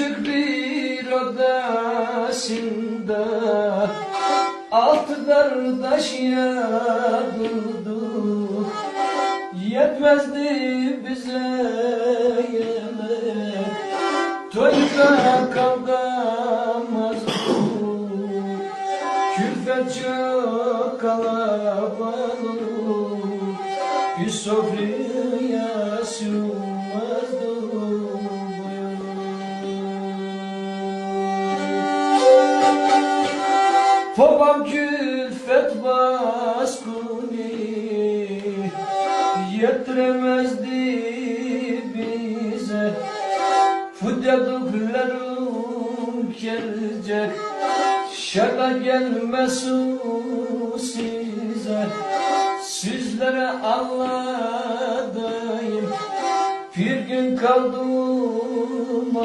Küçücük bir odasında Altı kardeş yatırdı Yetmezdi bize yemek Toyda kalkamazdı. Külfet çok kalabalık Bir sofraya Babam külfet baskını Yetiremezdi bize. Fıdyadıklarım gelecek Şaka gelmesin size. Sizlere anladayım Bir gün kaldım